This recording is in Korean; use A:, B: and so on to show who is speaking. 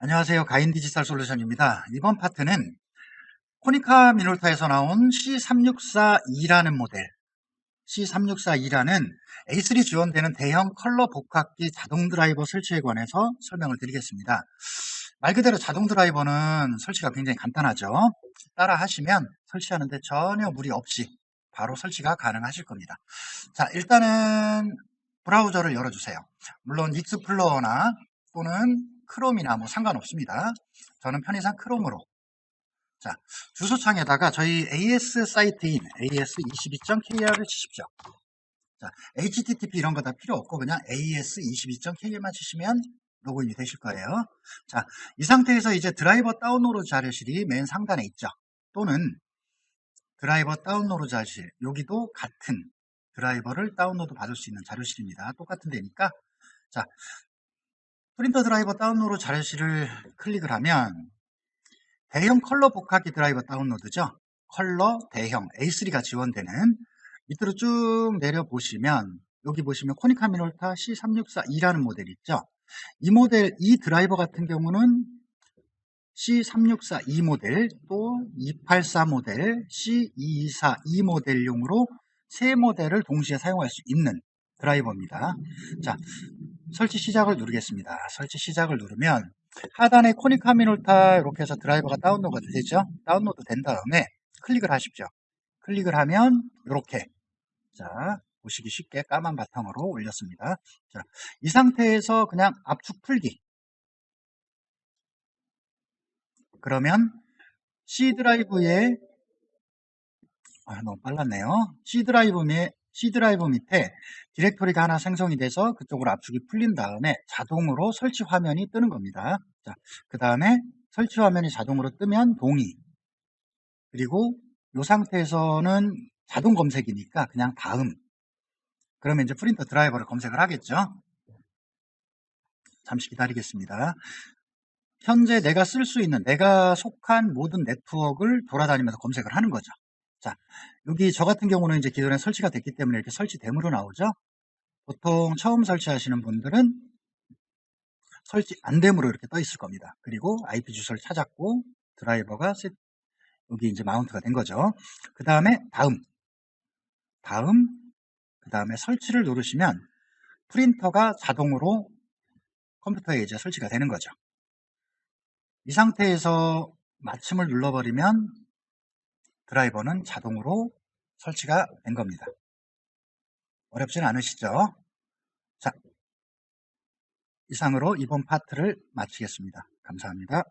A: 안녕하세요. 가인 디지털 솔루션입니다. 이번 파트는 코니카 미놀타에서 나온 C3642라는 모델 C3642라는 A3 지원되는 대형 컬러 복합기 자동 드라이버 설치에 관해서 설명을 드리겠습니다. 말 그대로 자동 드라이버는 설치가 굉장히 간단하죠. 따라 하시면 설치하는데 전혀 무리 없이 바로 설치가 가능하실 겁니다. 자, 일단은 브라우저를 열어주세요. 물론 익스플로어나 또는 크롬이나 뭐 상관없습니다. 저는 편의상 크롬으로. 자, 주소창에다가 저희 AS 사이트인 as22.kr을 치십시오. 자, HTTP 이런 거 다 필요 없고 그냥 as22.kr만 치시면 로그인이 되실 거예요. 자, 이 상태에서 이제 드라이버 다운로드 자료실이 맨 상단에 있죠. 또는 드라이버 다운로드 자료실, 여기도 같은 드라이버를 다운로드 받을 수 있는 자료실입니다. 똑같은 데니까. 자, 프린터 드라이버 다운로드 자료실을 클릭을 하면 대형 컬러 복합기 드라이버 다운로드죠. 컬러 대형 A3가 지원되는 밑으로 쭉 내려보시면 여기 보시면 코니카 미놀타 C364E라는 모델이 있죠. 이 모델, 이 드라이버 같은 경우는 C364E 모델, 또 284 모델, C224E 모델용으로 세 모델을 동시에 사용할 수 있는 드라이버입니다. 자, 설치 시작을 누르겠습니다. 설치 시작을 누르면 하단에 코니카 미놀타 이렇게 해서 드라이버가 다운로드 되죠? 다운로드 된 다음에 클릭을 하십시오. 클릭을 하면 이렇게 자 보시기 쉽게 까만 바탕으로 올렸습니다. 자, 이 상태에서 그냥 압축 풀기 그러면 C 드라이브에 아, 너무 빨랐네요. C 드라이브에 C 드라이브 밑에 디렉토리가 하나 생성이 돼서 그쪽으로 압축이 풀린 다음에 자동으로 설치 화면이 뜨는 겁니다. 자, 그 다음에 설치 화면이 자동으로 뜨면 동의. 그리고 이 상태에서는 자동 검색이니까 그냥 다음. 그러면 이제 프린터 드라이버를 검색을 하겠죠. 잠시 기다리겠습니다. 현재 내가 쓸 수 있는 내가 속한 모든 네트워크를 돌아다니면서 검색을 하는 거죠. 자, 여기 저 같은 경우는 이제 기존에 설치가 됐기 때문에 이렇게 설치됨으로 나오죠. 보통 처음 설치하시는 분들은 설치 안됨으로 이렇게 떠 있을 겁니다. 그리고 IP 주소를 찾았고 드라이버가 여기 이제 마운트가 된 거죠. 그 다음에 다음, 다음, 그 다음에 설치를 누르시면 프린터가 자동으로 컴퓨터에 이제 설치가 되는 거죠. 이 상태에서 마침을 눌러버리면 드라이버는 자동으로 설치가 된 겁니다. 어렵진 않으시죠? 자, 이상으로 이번 파트를 마치겠습니다. 감사합니다.